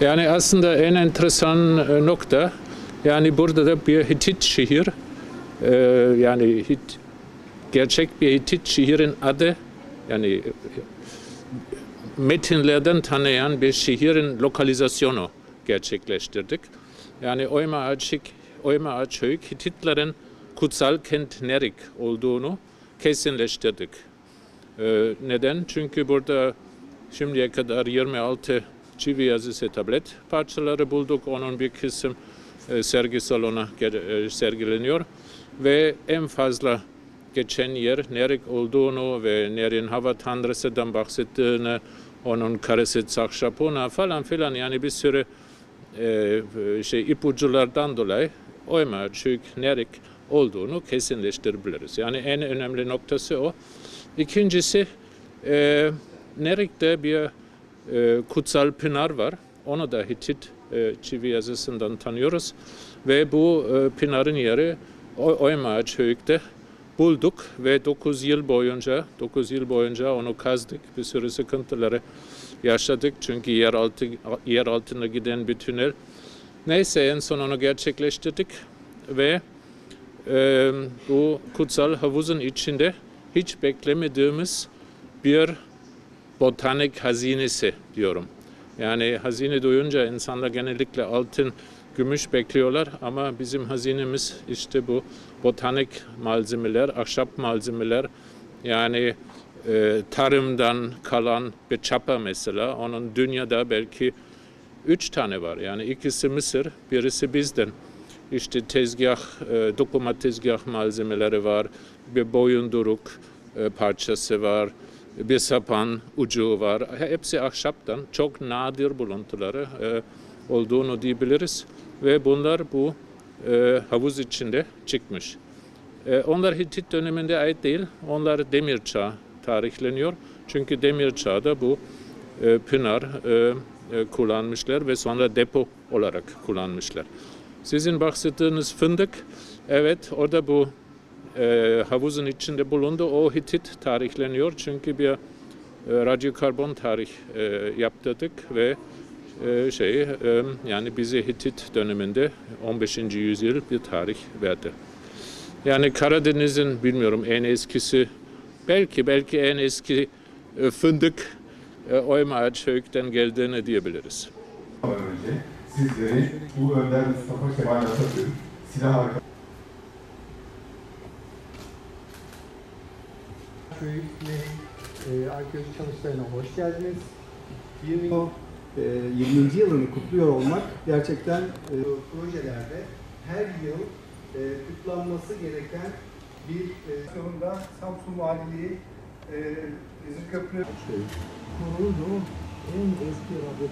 Yani aslında en enteresan e, nokta yani burada da bir Hitit şehir e, yani Hit, gerçek bir Hitit şehrin adı yani e, metinlerden tanıyan bir şehrin lokalizasyonu gerçekleştirdik. Yani Oyma Açık, Oyma Açık Hititlerin kutsal kent Nerik olduğunu kesinleştirdik. Ee, neden? Çünkü burada şimdiye kadar 26 çivi yazısı tablet parçaları bulduk. Onun bir kısım e, sergi salona ge- e, sergileniyor ve en fazla geçen yer Nerik olduğunu ve Ner'in hava tanrısından bahsettiğini, onun karısı Tsakşapuna falan filan yani bir sürü e, şey ipuculardan dolayı Oyma, Çük, Nerik olduğunu kesinleştirebiliriz. Yani en önemli noktası o. İkincisi e, Nerik'te bir e, kutsal pınar var. Onu da Hitit e, çivi yazısından tanıyoruz. Ve bu e, pınarın yeri Oyma Çöyk'te bulduk ve 9 yıl boyunca 9 yıl boyunca onu kazdık. Bir sürü sıkıntıları yaşadık çünkü yer altı yer altına giden bir tünel. Neyse en son onu gerçekleştirdik ve e, bu kutsal havuzun içinde hiç beklemediğimiz bir botanik hazinesi diyorum. Yani hazine duyunca insanlar genellikle altın, gümüş bekliyorlar ama bizim hazinemiz işte bu botanik malzemeler, ahşap malzemeler yani e, tarımdan kalan bir çapa mesela onun dünyada belki üç tane var. Yani ikisi Mısır, birisi bizden. İşte tezgah, e, dokuma tezgah malzemeleri var, bir boyunduruk e, parçası var, bir sapan ucu var. Hepsi ahşaptan çok nadir buluntuları e, olduğunu diyebiliriz. Ve bunlar bu e, havuz içinde çıkmış. E, onlar Hitit döneminde ait değil, onlar Demir Çağı tarihleniyor. Çünkü Demir Çağ'da bu e, pınar e, e, kullanmışlar ve sonra depo olarak kullanmışlar. Sizin bahsettiğiniz fındık, evet orada bu e, havuzun içinde bulundu. O Hitit tarihleniyor çünkü bir e, radyokarbon tarih e, yaptırdık ve e, şey e, yani bize Hitit döneminde 15. yüzyıl bir tarih verdi. Yani Karadeniz'in bilmiyorum en eskisi belki belki en eski e, fındık e, Oyma Ağaçhöyük'ten geldiğini diyebiliriz. önce sizleri bu Önder Mustafa Kemal Atatürk silah arkadaşı Köyü'nün e, arkeoloji çalıştayına hoş geldiniz. 20 e, 20. yılını kutluyor olmak gerçekten e, projelerde her yıl e, kutlanması gereken bir e, yılında Samsun Valiliği e, Köprü kuruldu. En eski radyo